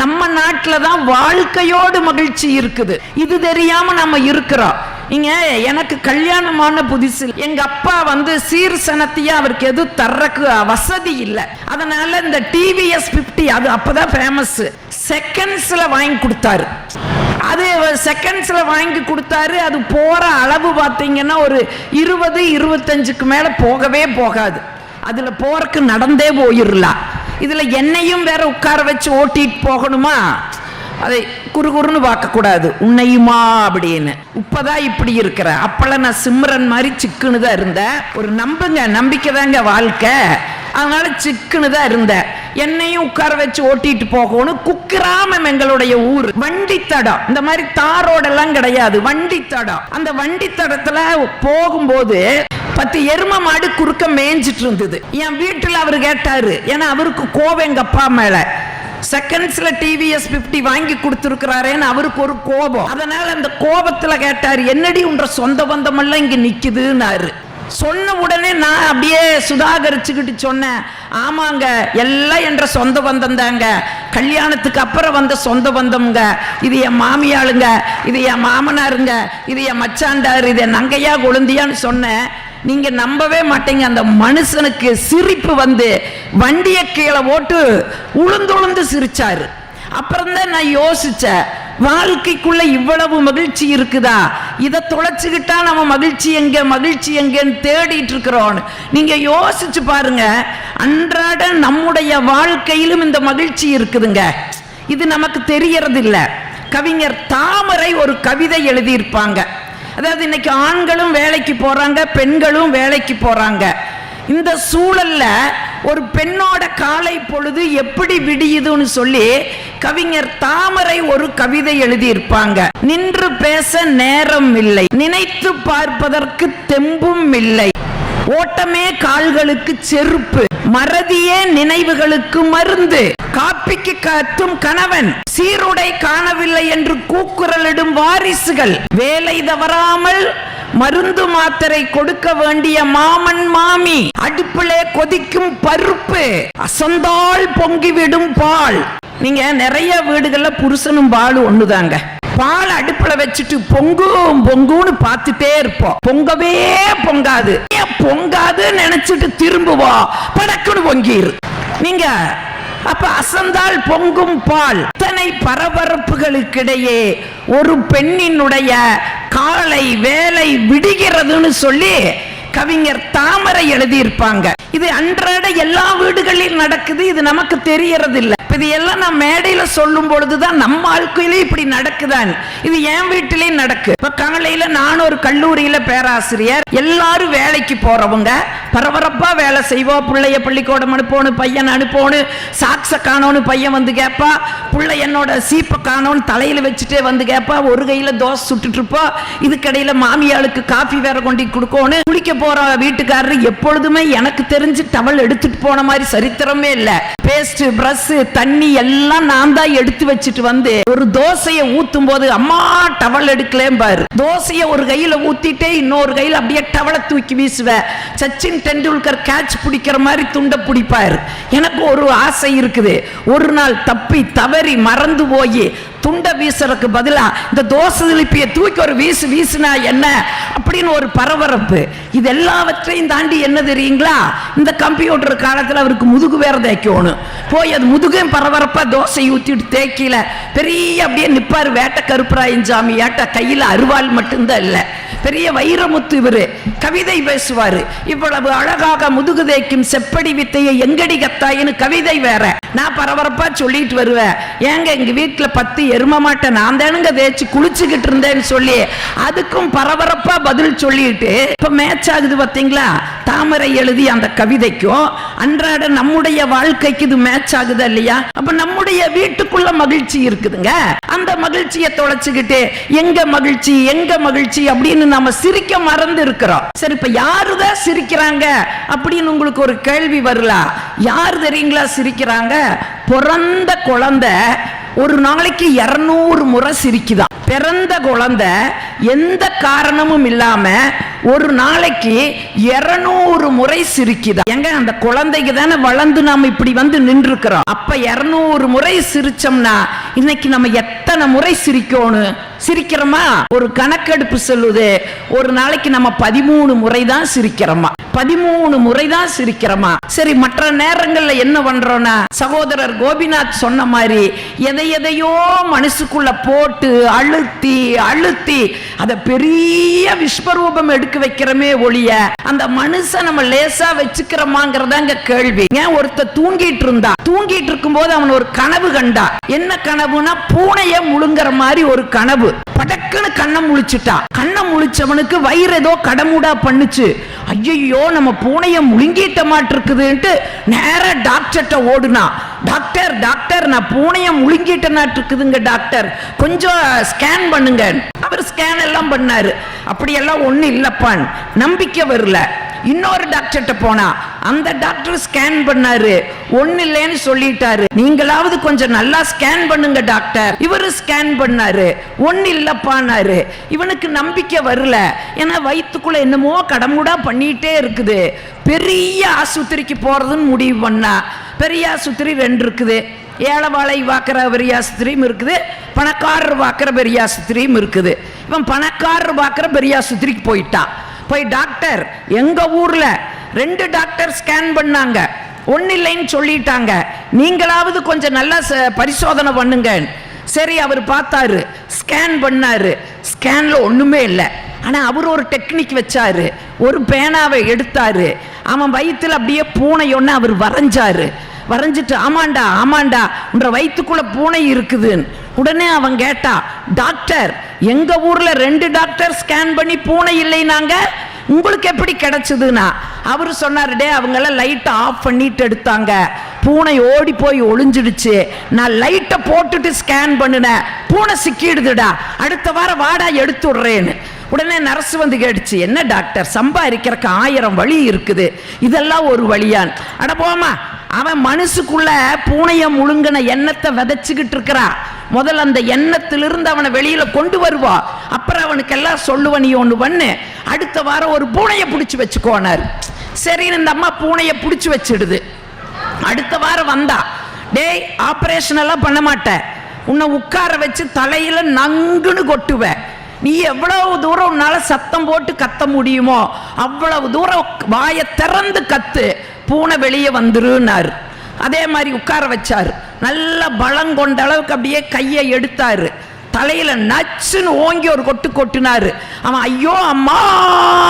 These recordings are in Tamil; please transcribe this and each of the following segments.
நம்ம நாட்டில் தான் வாழ்க்கையோடு மகிழ்ச்சி இருக்குது. இது தெரியாம நம்ம இருக்கிறோம். இங்க எனக்கு கல்யாணமான புதுசு. எங்க அப்பா வந்து சீர் சனத்தியா அவருக்கு எதுவும் தர்றக்கு வசதி இல்லை. அதனால இந்த டிவிஎஸ் 50 அது அப்பதான் ஃபேமஸ் செகண்ட்ஸ்ல வாங்கி கொடுத்தாரு. அது செகண்ட்ஸ்ல வாங்கி கொடுத்தாரு. அது போற அளவு பார்த்தீங்கன்னா ஒரு இருபது இருபத்தஞ்சுக்கு மேல போகவே போகாது. அதுல போறக்கு நடந்தே போயிடலாம் இதில் என்னையும் வேற உட்கார வச்சு ஓட்டிட்டு போகணுமா? அதை குறுகுறுன்னு பார்க்கக்கூடாது. உன்னையுமா அப்படின்னு. இப்போதான் இப்படி இருக்கிற. அப்பெல்லாம் நான் சிம்ரன் மாதிரி சிக்குன்னு தான் இருந்தேன் ஒரு நம்புங்க நம்பிக்கை தாங்க வாழ்க்கை. அதனால சிக்குன்னு தான் இருந்தேன் என்னையும் உட்கார வச்சு ஓட்டிட்டு போகணும். குக்கிராமம் எங்களுடைய ஊர். வண்டி தடம் இந்த மாதிரி தாரோடெல்லாம் கிடையாது. வண்டி தடம் அந்த வண்டி தடத்துல போகும்போது பத்து எரும மாடு குறுக்க மேய்ஞ்சிட்டு இருந்தது. என் வீட்டில் அவர் கேட்டாரு ஏன்னா அவருக்கு கோவம் எங்க அப்பா மேல. செகண்ட்ஸ்ல டிவிஎஸ் 50 வாங்கி கொடுத்துருக்கிறாரேன்னு அவருக்கு ஒரு கோபம். அதனால அந்த கோபத்துல கேட்டாரு என்னடி உன்ற சொந்த பந்தமெல்லாம் இங்க நிக்குதுன்னாரு. சொன்ன உடனே நான் அப்படியே சுதாகரிச்சுக்கிட்டு சொன்னேன் ஆமாங்க எல்லாம் என்ற சொந்த பந்தம் தாங்க கல்யாணத்துக்கு அப்புறம் வந்த சொந்த பந்தம்ங்க. இது என் மாமியாளுங்க இது என் மாமனாருங்க இது என் மச்சாண்டார் இது என் நங்கையா கொழுந்தியான்னு சொன்னேன். நீங்க நம்பவே மாட்டீங்க. அந்த மனுஷனுக்கு சிரிப்பு வந்து வண்டியை கீழே ஓட்டு உளுந்து உளுந்து சிரிச்சாரு. அப்புறம் தான் நான் யோசிச்சேன் வாழ்க்கைக்குள்ள இவ்வளவு மகிழ்ச்சி இருக்குதா? இதை தொலைச்சுக்கிட்டா நம்ம மகிழ்ச்சி எங்க மகிழ்ச்சி எங்கன்னு தேடிட்டு இருக்கிறோம் நீங்க யோசிச்சு பாருங்க அன்றாட நம்முடைய வாழ்க்கையிலும் இந்த மகிழ்ச்சி இருக்குதுங்க. இது நமக்கு தெரியறதில்லை. கவிஞர் தாமரை ஒரு கவிதை எழுதியிருப்பாங்க. அதாவது இன்னைக்கு ஆண்களும் வேலைக்கு போறாங்க பெண்களும் வேலைக்கு போறாங்க. இந்த சூழல்ல ஒரு பெண்ணோட காலை பொழுது எப்படி விடியுதுன்னு சொல்லி கவிஞர் தாமரை ஒரு கவிதை எழுதியிருப்பாங்க. நின்று பேச நேரம் இல்லை. நினைத்து பார்ப்பதற்கு தெம்பும் இல்லை. ஓட்டமே கால்களுக்கு செருப்பு மறதியே நினைவுகளுக்கு மருந்து. காப்பிக்கு கத்தும் கணவன் சீருடை காணவில்லை என்று கூக்குரலிடும் வாரிசுகள். வேலை தவறாமல் மருந்து மாத்திரை கொடுக்க வேண்டிய மாமன் மாமி அடுப்பிலே கொதிக்கும் பருப்பு அசந்தால் பொங்கிவிடும் பால். நீங்க நிறைய வீடுகள்ல புருஷனும் பாலும் ஒண்ணுதாங்க. பால் அடுப்புல வச்சுட்டு பொங்கும் பொங்குன்னு பார்த்துட்டே இருப்போம். பொங்கவே பொங்காது. ஏன் பொங்காது நினைச்சிட்டு திரும்புவோம் படக்குன்னு பொங்கிரு. நீங்க அப்ப அசந்தால் பொங்கும் பால். இத்தனை பரபரப்புகளுக்கிடையே ஒரு பெண்ணினுடைய காலை வேலை விடுகிறதுன்னு சொல்லி கவிஞர் தாமரை எழுதியிருப்பாங்க. இது அன்றாட எல்லா வீடுகளிலும் நடக்குது. இது நமக்கு தெரியறது இல்ல இது எல்லாம் நான் மேடையில சொல்லும் பொழுதுதான் நம்ம வாழ்க்கையிலே இப்படி நடக்குதான் இது என் வீட்டிலேயும் நடக்கு. இப்ப காலையில நான் ஒரு கல்லூரியில பேராசிரியர். எல்லாரும் வேலைக்கு போறவங்க. பரபரப்பா வேலை செய்வோம் பிள்ளைய பள்ளிக்கூடம் அனுப்பணும் பையன் அனுப்பணும் சாக்ஸ காணோன்னு பையன் வந்து கேட்பா புள்ள என்னோட சீப்பை காணோன்னு தலையில வச்சுட்டே வந்து கேட்பா ஒரு கையில தோசை சுட்டுட்டு இருப்போம் இதுக்கடையில மாமியாளுக்கு காஃபி வேற கொண்டு குடுக்கணும் குளிக்க போற வீட்டுக்காரர் எப்பொழுதுமே எனக்கு தெரிஞ்சு டவல் எடுத்துட்டு போன மாதிரி சரித்திரமே இல்ல. பேஸ்ட் பிரஷ் தண்ணி எல்லாம் நான் தான் எடுத்து வச்சுட்டு வந்து ஒரு தோசையை ஊத்தும் போது அம்மா டவல் எடுக்கலேன் பாரு. தோசையை ஒரு கையில ஊத்திட்டே இன்னொரு கையில அப்படியே டவலை தூக்கி வீசுவேன் சச்சின் டெண்டுல்கர் கேட்ச் பிடிக்கிற மாதிரி துண்டை பிடிப்பாரு. எனக்கு ஒரு ஆசை இருக்குது. ஒரு நாள் தப்பி தவறி மறந்து போய் துண்டை வீசுறதுக்கு பதிலாக இந்த தோசை திருப்பிய தூக்கி ஒரு வீசு வீசுனா என்ன? அப்படின்னு ஒரு பரபரப்பு. இது எல்லாவற்றையும் தாண்டி என்ன தெரியுங்களா? இந்த கம்ப்யூட்டர் காலத்தில் அவருக்கு முதுகு வேற தேய்க்கணும். போய் அது முதுகையும் பரபரப்பாக தோசை ஊற்றிட்டு தேய்க்கல. பெரிய அப்படியே நிப்பாரு வேட்டை கருப்பராயன் சாமி. ஏட்ட கையில் அருவாள் மட்டும்தான் இல்லை. பெரிய வைரமுத்து இவரு கவிதை பேசுவாரு. இவ்வளவு அழகாக முதுகு தேய்க்கும் செப்படி வித்தையை எங்கடி கத்தாயின்னு கவிதை வேற. நான் பரபரப்பா சொல்லிட்டு வருவேன். ஏங்க எங்க வீட்டுல பத்து எரும மாட்டேன் நான் தானுங்க தேய்ச்சி குளிச்சுக்கிட்டு இருந்தேன்னு சொல்லி அதுக்கும் பரபரப்பா பதில் சொல்லிட்டு இப்ப மேட்ச் ஆகுது பாத்தீங்களா? தாமரை எழுதி அந்த கவிதைக்கும் அன்றாட நம்முடைய வாழ்க்கைக்கு இது மேட்ச் ஆகுதா இல்லையா? அப்ப நம்முடைய வீட்டுக்குள்ள மகிழ்ச்சி இருக்குதுங்க. அந்த மகிழ்ச்சியை தொலைச்சுக்கிட்டு எங்க மகிழ்ச்சி எங்க மகிழ்ச்சி அப்படின்னு நம்ம சிரிக்க மறந்து இருக்கிறோம். சரி இப்ப யாருதான் சிரிக்கிறாங்க அப்படின்னு உங்களுக்கு ஒரு கேள்வி வரலாம் யாரு தெரியுங்களா சிரிக்கிறாங்க? பிறந்த குழந்தை ஒரு நாளைக்கு இருநூறு முறை சிரிக்குதான் பிறந்த குழந்தை எந்த காரணமும் இல்லாம ஒரு நாளைக்கு இருநூறு முறை சிரிக்குதா? எங்க அந்த குழந்தைக்கு தானே வளர்ந்து நாம இப்படி வந்து நின்றுக்கிறோம் அப்ப இருநூறு முறை சிரிச்சோம்னா இன்னைக்கு நம்ம எத்தனை முறை சிரிக்கணும் சிரிக்கிறோமா? ஒரு கணக்கெடுப்பு சொல்லுது. ஒரு நாளைக்கு நம்ம பதிமூணு முறை தான் சிரிக்கிறோமா? பதிமூணு முறை தான் சிரிக்கிறோமா? சரி மற்ற நேரங்கள்ல என்ன பண்றோம்னா சகோதரர் கோபிநாத் சொன்ன மாதிரி எதை எதையோ மனசுக்குள்ள போட்டு அழுத்தி அழுத்தி அத பெரிய விஸ்வரூபம் எடுக்க வைக்கிறோமே ஒழிய அந்த மனுஷன் நம்ம லேசா வச்சுக்கிறோமாங்கிறதாங்க கேள்வி. ஏன் ஒருத்தர் தூங்கிட்டு இருந்தா? தூங்கிட்டு இருக்கும்போது அவன் ஒரு கனவு கண்டா. என்ன கனவுனா பூனைய முழுங்குற மாதிரி ஒரு கனவு. படக்குன்னு கண்ணை முழிச்சுட்டா. கண்ணை முழிச்சவனுக்கு வயிறு ஏதோ கடமுடா பண்ணுச்சு. ஐயையோ நம்ம பூனைய முழுங்கிட்ட மாட்டிருக்குதுன்ட்டு நேர டாக்டர்கிட்ட ஓடுனா. டாக்டர் டாக்டர் நான் பூனைய முழுங்கிட்ட இருக்குதுங்க டாக்டர் கொஞ்சம் ஸ்கேன் பண்ணுங்க. அவர் ஸ்கேன் எல்லாம் பண்ணாரு. அப்படியெல்லாம் ஒன்றும் இல்லப்பான். நம்பிக்கை வரல. இன்னொரு டாக்டர்கிட்ட போனா அந்த டாக்டர் ஸ்கேன் பண்ணாரு. ஒன்னு இல்லைன்னு சொல்லிட்டாரு. நீங்களாவது கொஞ்சம் நல்லா ஸ்கேன் பண்ணுங்க டாக்டர் இவரு ஸ்கேன் பண்ணாரு. ஒன்னு இல்லப்பானாரு. இவனுக்கு நம்பிக்கை வரல. ஏன்னா வயிற்றுக்குள்ள என்னமோ கடமுடா பண்ணிட்டே இருக்குது. பெரிய ஆஸ்பத்திரிக்கு போறதுன்னு முடிவு பண்ணா. பெரிய ஆசுத்திரி ரெண்டு இருக்குது. ஏழவாளை வாக்குற பெரிய ஆஸ்பத்திரியும் இருக்குது. பணக்காரர் வாக்குற பெரிய ஆஸ்பத்திரியும் இருக்குது. இவன் பணக்காரர் வாக்குற பெரிய ஆஸ்பத்திரிக்கு போயிட்டான். போய் டாக்டர். எங்க ஊர்ல ரெண்டு டாக்டர் ஸ்கேன் பண்ணாங்க. ஒன்றும் இல்லைன்னு சொல்லிட்டாங்க. நீங்களாவது கொஞ்சம் நல்லா ச- பரிசோதனை பண்ணுங்க. சரி அவர் பார்த்தாரு. ஸ்கேன் பண்ணாரு. ஸ்கேன்ல ஒண்ணுமே இல்லை. ஆனா அவர் ஒரு டெக்னிக் வச்சாரு. ஒரு பேனாவை எடுத்தாரு. அவன் வயிற்றில் அப்படியே பூனை ஒன்று அவர் வரைஞ்சாரு. வரைஞ்சிட்டு ஆமாண்டா ஆமாண்டா உன்ற வயிற்றுக்குள்ளே பூனை இருக்குதுன்னு. உடனே அவன் கேட்டா டாக்டர் எங்க ஊர்ல ரெண்டு டாக்டர் ஸ்கேன் பண்ணி பூனை இல்லைனாங்க உங்களுக்கு எப்படி கிடைச்சதுன்னா? அவரு சொன்னாரு டே அவங்கெல்லாம் லைட்டை ஆஃப் பண்ணிட்டு எடுத்தாங்க. பூனை ஓடி போய் ஒளிஞ்சிடுச்சு. நான் லைட்டை போட்டுட்டு ஸ்கேன் பண்ணினேன். பூனை சிக்கிடுதுடா. அடுத்த வாரம் வாடா எடுத்து விடுறேன்னு. உடனே நர்ஸ் வந்து கேட்டுச்சு என்ன டாக்டர் சம்பாதிக்கிறக்கு ஆயிரம் வழி இருக்குது. இதெல்லாம் ஒரு வழியான். அட போமா அவன் மனசுக்குள்ள பூனைய முழுங்கின எண்ணத்தை விதைச்சுக்கிட்டு இருக்கிறான். முதல்ல அந்த எண்ணத்திலிருந்து அவனை வெளியில கொண்டு வருவா. அப்புறம் அவனுக்கு எல்லாம் சொல்லுவ நீ ஒன்று பண்ணு. அடுத்த வாரம் ஒரு பூனையை பிடிச்சி வச்சுக்கோனார் சரின்னு இந்த அம்மா பூனையை பிடிச்சி வச்சிடுது. அடுத்த வாரம் வந்தா டேய் ஆப்ரேஷன் எல்லாம் பண்ண மாட்டேன் உன்னை உட்கார வச்சு தலையில நங்குன்னு கொட்டுவேன் நீ எவ்வளவு தூரம் உன்னால சத்தம் போட்டு கத்த முடியுமோ அவ்வளவு தூரம் வாயை திறந்து கத்து பூனை வெளியே வந்துருன்னாரு. அதே மாதிரி உட்கார வச்சாரு. நல்ல பலம் கொண்ட அளவுக்கு அப்படியே கையை எடுத்தாரு. தலையில நச்சுன்னு ஓங்கி ஒரு கொட்டு கொட்டினாரு. அவன் ஐயோ அம்மா!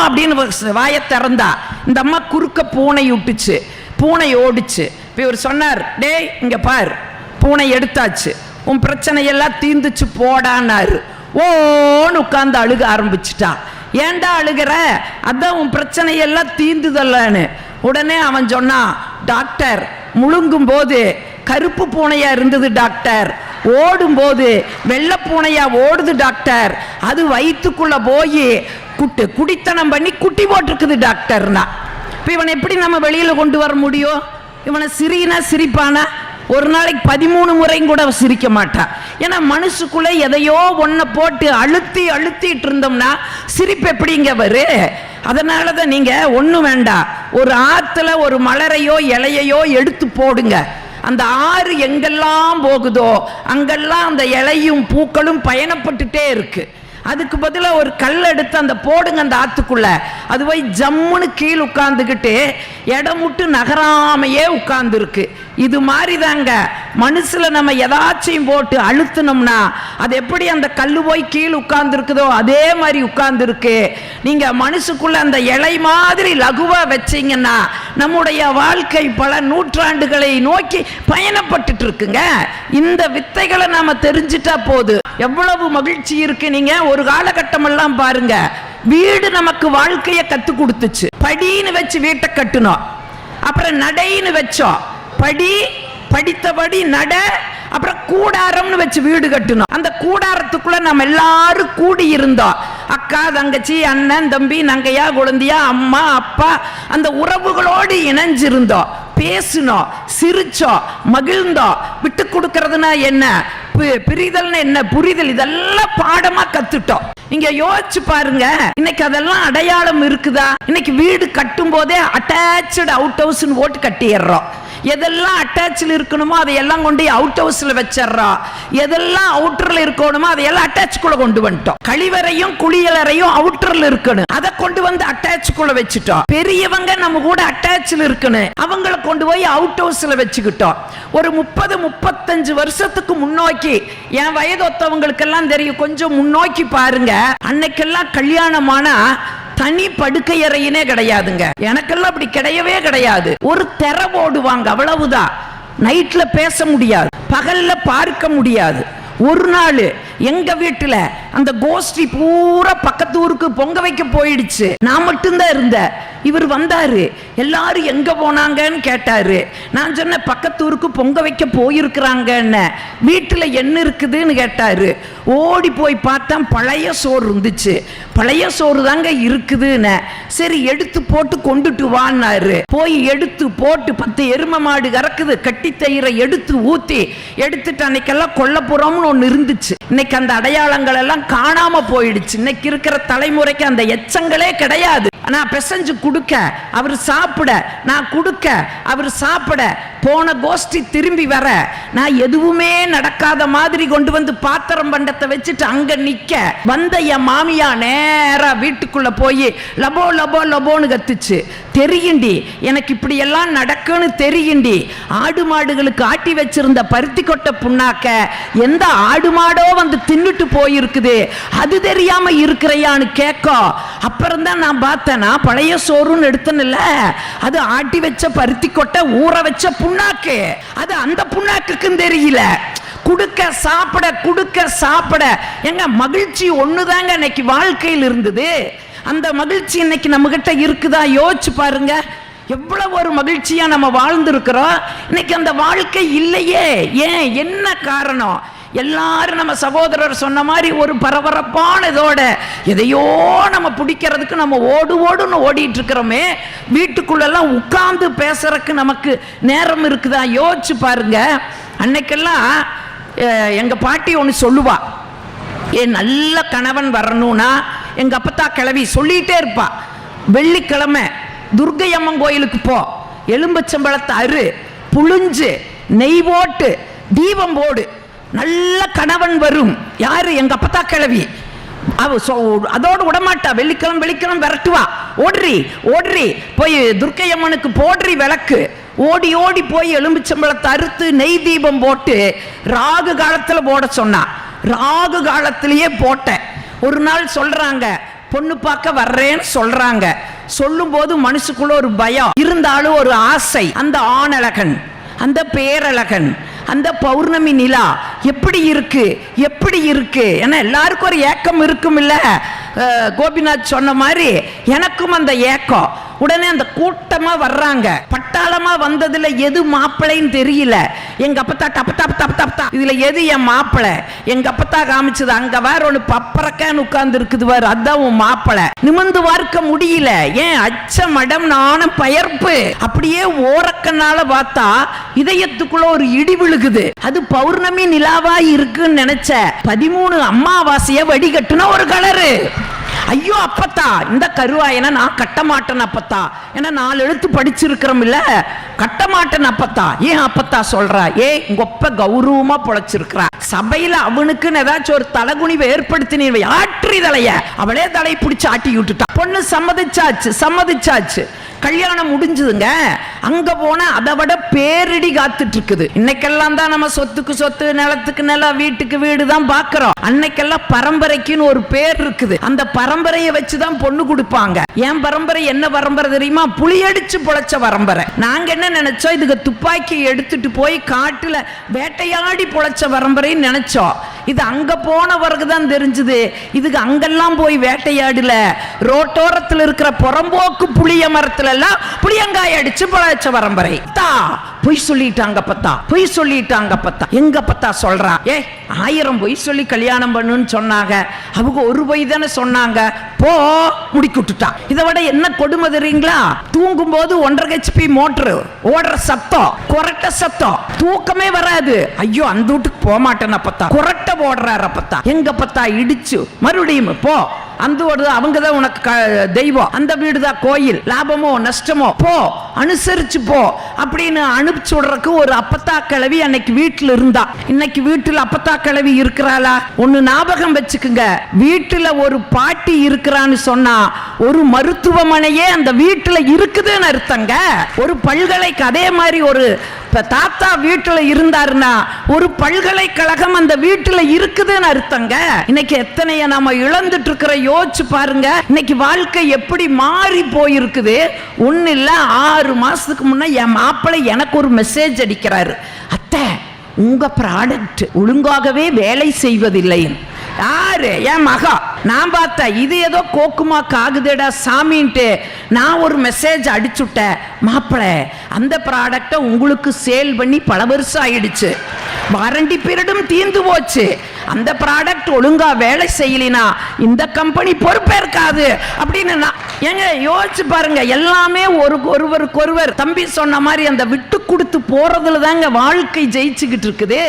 அப்படின்னு வாயை திறந்தா. இந்த அம்மா குறுக்க பூனை விட்டுச்சு. பூனை ஓடிச்சு. இப்போ இவர் சொன்னார் டேய் இங்க பார். பூனை எடுத்தாச்சு. உன் பிரச்சனையெல்லாம் தீந்துச்சு போடான்னாரு. ஓன்னு உட்காந்து அழுக ஆரம்பிச்சிட்டா ஏன்டா அழுகிற? அதான் உன் பிரச்சனையெல்லாம் தீந்துதல்லன்னு உடனே அவன் சொன்னான் டாக்டர் முழுங்கும் போது கருப்பு பூனையா இருந்தது டாக்டர். ஓடும்போது வெள்ளை பூனையா ஓடுது டாக்டர். அது வயிற்றுக்குள்ள போய் குட்டு குடித்தனம் பண்ணி குட்டி போட்டிருக்குது டாக்டர்னா. இப்போ இவனை எப்படி நம்ம வெளியில் கொண்டு வர முடியும்? இவனை சிரினா சிரிப்பானா? ஒரு நாளைக்கு பதிமூணு முறையும் கூட அவன் சிரிக்க மாட்டான் ஏன்னா மனசுக்குள்ளே எதையோ ஒன்றை போட்டு அழுத்தி அழுத்திட்டு இருந்தோம்னா சிரிப்பு எப்படிங்க வரு அதனால தான் நீங்கள் ஒன்றும் வேண்டாம். ஒரு ஆற்றுல ஒரு மலரையோ இலையையோ எடுத்து போடுங்க. அந்த ஆறு எங்கெல்லாம் போகுதோ அங்கெல்லாம் அந்த இலையும் பூக்களும் பயணப்பட்டுட்டே இருக்கு. அதுக்கு பதிலாக ஒரு கல் எடுத்து அந்த போடுங்க அந்த ஆத்துக்குள்ள. அது போய் ஜம்முன்னு கீழ் உட்காந்துக்கிட்டு இடம் விட்டு நகராமையே உட்காந்துருக்கு இது மாதிரி தாங்க மனசுல நம்ம எதாச்சும் போட்டு அழுத்தினோம்னா அது எப்படி அந்த கல் போய் கீழ் உட்கார்ந்துருக்குதோ அதே மாதிரி உட்கார்ந்துருக்கு. நீங்க மனசுக்குள்ள அந்த இலை மாதிரி லகுவா வச்சீங்கன்னா நம்முடைய வாழ்க்கை பல நூற்றாண்டுகளை நோக்கி பயணப்பட்டுட்டு இருக்குங்க இந்த வித்தைகளை நாம தெரிஞ்சிட்டா போது எவ்வளவு மகிழ்ச்சி இருக்கு நீங்க? ஒரு காலகட்டம் எல்லாம் பாருங்க. வீடு நமக்கு வாழ்க்கைய கத்து கொடுத்துச்சு. படின்னு வச்சு வீட்டை கட்டினோம். அப்புறம் நடைன்னு வச்சோம். படி படித்தபடி நட அப்புறம் கூடாரம்னு வச்சு வீடு கட்டணும். அந்த கூடாரத்துக்குள்ள நம்ம எல்லாரும் கூடி இருந்தோம் அக்கா தங்கச்சி அண்ணன் தம்பி நங்கையா குழந்தையா அம்மா அப்பா அந்த உறவுகளோடு இணைஞ்சிருந்தோம். பேசினோம் சிரிச்சோம் மகிழ்ந்தோம். விட்டு கொடுக்கறதுனா என்ன? பிரிதல்னு என்ன? புரிதல். இதெல்லாம் பாடமா கத்துட்டோம். நீங்க யோசிச்சு பாருங்க. இன்னைக்கு அதெல்லாம் அடையாளம் இருக்குதா? இன்னைக்கு வீடு கட்டும் போதே அட்டாச்சு அவுட் ஹவுஸ் ஓட்டு கட்டிடுறோம். எதெல்லாம் அட்டாச்சில் இருக்கணுமோ அதையெல்லாம் கொண்டு அவுட் ஹவுஸில் வச்சிடுறோம் எதெல்லாம் அவுட்டரில் இருக்கணுமோ அதையெல்லாம் அட்டாச்சுக்குள்ள கொண்டு வந்துட்டோம். கழிவறையும் குளியலறையும் அவுட்டரில் இருக்கணும். அதை கொண்டு வந்து அட்டாச்சுக்குள்ள வச்சுட்டோம். பெரியவங்க நம்ம கூட அட்டாச்சில் இருக்கணும். அவங்கள கொண்டு போய் அவுட் ஹவுஸில் வச்சுக்கிட்டோம். ஒரு முப்பது முப்பத்தஞ்சு வருஷத்துக்கு முன்னோக்கி என் வயது ஒத்தவங்களுக்கெல்லாம் தெரியும். கொஞ்சம் முன்னோக்கி பாருங்க. அன்னைக்கெல்லாம் கல்யாணமானா தனி படுக்கை அறையினே கிடையாதுங்க. எனக்கெல்லாம் அப்படி கிடையவே கிடையாது. ஒரு தெர போடுவாங்க அவ்வளவுதான். நைட்ல பேச முடியாது. பகல்ல பார்க்க முடியாது. ஒரு நாள் எங்கள் வீட்டில் அந்த கோஷ்டி பூரா பக்கத்து ஊருக்கு பொங்க வைக்க போயிடுச்சு. நான் மட்டும்தான் இருந்தேன். இவர் வந்தாரு. எல்லாரும் எங்கே போனாங்கன்னு கேட்டாரு. நான் சொன்னேன் பக்கத்து ஊருக்கு பொங்க வைக்க போயிருக்கிறாங்கன்னு. வீட்டில் என்ன இருக்குதுன்னு கேட்டாரு. ஓடி போய் பார்த்தா பழைய சோறு இருந்துச்சு. பழைய சோறு தாங்க இருக்குதுன்னு. சரி எடுத்து போட்டு கொண்டுட்டு வான்னாரு. போய் எடுத்து போட்டு பத்து எரும மாடு கறக்குது. கட்டி தயிரை எடுத்து ஊற்றி எடுத்துட்டு அன்னைக்கெல்லாம் கொல்லப்புறம்னு ஒன்று இருந்துச்சு. இன்னைக்கு அந்த அடையாளங்கள் எல்லாம் காணாம போயிடுச்சு. இன்னைக்கு இருக்கிற தலைமுறைக்கு அந்த எச்சங்களே கிடையாது. நான் பிசைஞ்சு கொடுக்க அவர் சாப்பிட நான் கொடுக்க அவர் சாப்பிட போன கோஷ்டி திரும்பி வர நான் எதுவுமே நடக்காத மாதிரி கொண்டு வந்து பாத்திரம் பண்டத்தை வச்சுட்டு அங்க நிக்க வந்த என் மாமியா நேரா வீட்டுக்குள்ள போய் லபோ லபோ லபோன்னு கத்துச்சு. தெரியுண்டி எனக்கு இப்படி எல்லாம் நடக்குன்னு தெரியுண்டி ஆடு மாடுகளுக்கு ஆட்டி வச்சிருந்த பருத்தி கொட்டை புண்ணாக்க எந்த ஆடு மாடோ வந்து தின்னுட்டு போயிருக்குது. அது தெரியாம இருக்கிறையான்னு கேட்கும் அப்புறம் தான் நான் பார்த்தேன்னா பழைய சோறுன்னு எடுத்தனில்ல அது ஆட்டி வச்ச பருத்தி கொட்டை ஊற வச்ச புண்ணாக்கு. அது அந்த புண்ணாக்குக்கும் தெரியல. குடுக்க சாப்பிட குடுக்க சாப்பிட. எங்க மகிழ்ச்சி ஒண்ணுதாங்க இன்னைக்கு வாழ்க்கையில் இருந்தது? அந்த மகிழ்ச்சி இன்னைக்கு நம்ம கிட்ட இருக்குதா? யோசிச்சு பாருங்க. எவ்வளவு ஒரு மகிழ்ச்சியா நம்ம வாழ்ந்திருக்கிறோம். இன்னைக்கு அந்த வாழ்க்கை இல்லையே. ஏன்? என்ன காரணம்? எல்லாரும் நம்ம சகோதரர் சொன்ன மாதிரி ஒரு பரபரப்பான இதோட எதையோ நம்ம பிடிக்கிறதுக்கு நம்ம ஓடு ஓடுன்னு ஓடிட்டு இருக்கிறோமே. வீட்டுக்குள்ளெல்லாம் உட்கார்ந்து பேசுறதுக்கு நமக்கு நேரம் இருக்குதா? யோசிச்சு பாருங்க. அன்னைக்கெல்லாம் எங்கள் எங்க பாட்டி ஒன்று சொல்லுவா. என் நல்ல கணவன் வரணும்னா எங்க அப்பத்தா கிளவி சொல்லிட்டே இருப்பா. வெள்ளிக்கிழமை துர்கை அம்மன் கோயிலுக்கு போ. எலும்பச்சம்பழத்தை அரு புழிஞ்சு நெய் போட்டு தீபம் போடு. நல்ல கணவன் வரும். யாரு? எங்க அப்பத்தா கிளவி அவ சொ- அதோடு விடமாட்டா. வெள்ளிக்கிழமை வெள்ளிக்கிழமை விரட்டுவா. ஓடுறி ஓடுறி. போய் துர்க்கை அம்மனுக்கு போடுறி விளக்கு. ஓடி ஓடி போய் எலும்பிச்சம்பளத்தை அறுத்து நெய் தீபம் போட்டு ராகு காலத்தில் போட சொன்னான் ராகு காலத்திலேயே போட்டேன். ஒரு நாள் சொல்றாங்க பொண்ணு பார்க்க வர்றேன்னு சொல்றாங்க. சொல்லும்போது மனசுக்குள்ள ஒரு பயம். இருந்தாலும் ஒரு ஆசை. அந்த ஆணழகன் அந்த பேரழகன் அந்த பௌர்ணமி நிலா எப்படி இருக்கு? எப்படி இருக்கு? ஏன்னா எல்லாருக்கும் ஒரு ஏக்கம் இருக்கும் இல்லை கோபிநாத் சொன்ன மாதிரி எனக்கும் அந்த ஏக்கம். உடனே அந்த கூட்டமா வர்றாங்க. பட்டாளமா வந்ததுல எது மாப்பிள்ளைன்னு தெரியல. எங்க அப்பத்தா டப்ப டப்ப டப்ப டப்பா இதுல எது என் மாப்பிள்ளை எங்க அப்பத்தா காமிச்சது அங்க வேற ஒண்ணு பப்பரக்கான்னு உட்கார்ந்து இருக்குது வேற அதான் உன் மாப்பிள்ளை நிமிந்து பார்க்க முடியல. ஏன் அச்ச மடம் நானும் பயர்ப்பு அப்படியே ஓரக்கண்ணால பார்த்தா இதயத்துக்குள்ள ஒரு இடி விழுகுது. அது பௌர்ணமி நிலாவா இருக்குன்னு நினைச்ச பதிமூணு அம்மாவாசைய வடிகட்டுன ஒரு கலரு. ஐயோ அப்பத்தா இந்த கருவாயனை நான் கட்ட மாட்டேன் அப்பத்தா. ஏன்னா நாலு எழுத்து படிச்சிருக்கிறோம் இல்லை. கட்ட மாட்டேன் அப்பத்தா. ஏன் அப்பத்தா சொல்றா? ஏ கொப்ப கௌரவமா பொழைச்சிருக்கிறா. சபையில அவனுக்குன்னு ஏதாச்சும் ஒரு தலகுனிவை ஏற்படுத்தினீ ஆற்றி தலைய. அவளே தலை பிடிச்சு ஆட்டி விட்டுட்டா. பொண்ணு சம்மதிச்சாச்சு சம்மதிச்சாச்சு. கல்யாணம் முடிஞ்சதுங்க. அங்க போனா அதை விட பேரிடி காத்துட்டு இருக்குது இன்னைக்கெல்லாம் தான் நம்ம சொத்துக்கு சொத்து நிலத்துக்கு நிலம் வீட்டுக்கு வீடு தான் பாக்குறோம். அன்னைக்கெல்லாம் பரம்பரைக்குன்னு ஒரு பேர் இருக்குது. அந்த பரம்பரையை வச்சுதான் பொண்ணு கொடுப்பாங்க. என் பரம்பரை என்ன பரம்பரை தெரியுமா? புளியடிச்சு பொழைச்ச பரம்பரை. நாங்க என்ன நினைச்சோம் இதுக்கு துப்பாக்கி எடுத்துட்டு போய் காட்டுல வேட்டையாடி பொழைச்ச பரம்பரைன்னு நினைச்சோம் இது அங்க பிறகு தான் தெரிஞ்சது. இதுக்கு அங்கெல்லாம் போய் வேட்டையாடல. ரோட்டோரத்தில் இருக்கிற புறம்போக்கு புளிய மரத்துல எல்லாம் புளியங்காய் அடிச்சு பழச்ச பரம்பரை. பொய் சொல்லிட்டாங்க பத்தா பொய் சொல்லிட்டாங்க பத்தா. எங்க பத்தா சொல்றா? ஏ ஆயிரம் பொய் சொல்லி கல்யாணம் பண்ணுன்னு சொன்னாங்க. அவங்க ஒரு பொய் தானே சொன்னாங்க. போ முடிக்கிட்டுட்டான் இதை விட என்ன கொடுமை தெரியுங்களா? தூங்கும் போது ஒன்றரை ஹெச்பி மோட்டரு ஓடுற சத்தம் கொரட்ட சத்தம். தூக்கமே வராது. ஐயோ அந்த வீட்டுக்கு போக மாட்டேன் அப்பத்தா கொரட்ட ஓடுறாரு அப்பத்தா எங்க பத்தா இடிச்சு மறுபடியும் போ. அந்த ஒரு அவங்க தான் உனக்கு க- தெய்வம். அந்த வீடு தான் கோயில். லாபமோ நஷ்டமோ போ அனுசரிச்சு போ அப்படின்னு அனுப்பிச்சு விடுறக்கு ஒரு அப்பத்தா கிழவி அன்னைக்கு வீட்டில் இருந்தா. இன்னைக்கு வீட்டில் அப்பத்தா கிழவி இருக்கிறாளா? ஒன்று ஞாபகம் வச்சுக்குங்க. வீட்டில் ஒரு பாட்டி இருக்கிறான்னு சொன்னா ஒரு மருத்துவமனையே அந்த வீட்டில் இருக்குதுன்னு அர்த்தங்க. ஒரு பல்கலைக்கு அதே மாதிரி ஒரு இப்போ தாத்தா வீட்டில் இருந்தாருன்னா ஒரு பல்கலைக்கழகம் அந்த வீட்டில் இருக்குதுன்னு அர்த்தங்க. இன்னைக்கு எத்தனைய நம்ம இழந்துட்டு இருக்கிற யோசிச்சு பாருங்க. இன்னைக்கு வாழ்க்கை எப்படி மாறி போயிருக்குது. ஒன்றும் இல்லை ஆறு மாதத்துக்கு முன்னே என் மாப்பிள்ளை எனக்கு ஒரு மெசேஜ் அடிக்கிறாரு. அத்தை உங்கள் ப்ராடக்ட் ஒழுங்காகவே வேலை செய்வதில்லை. யாரு? என் மகா. நான் பார்த்தேன் இது ஏதோ கோக்குமா காகுதேடா சாமின்ட்டு நான் ஒரு மெசேஜ் அடிச்சுட்டேன் மாப்பிள அந்த ப்ராடக்டை உங்களுக்கு சேல் பண்ணி பல வருஷம் ஆயிடுச்சு. வாரண்டி பீரியடும் தீர்ந்து போச்சு. அந்த ப்ராடக்ட் ஒழுங்கா வேலை செய்யலினா இந்த கம்பெனி பொறுப்பேற்காது அப்படின்னு நான் ஏங்க யோசிச்சு பாருங்க எல்லாமே ஒரு ஒருவருக்கொருவர். தம்பி சொன்ன மாதிரி அந்த விட்டு கொடுத்து போறதுல தாங்க வாழ்க்கை ஜெயிச்சுக்கிட்டு இருக்குது.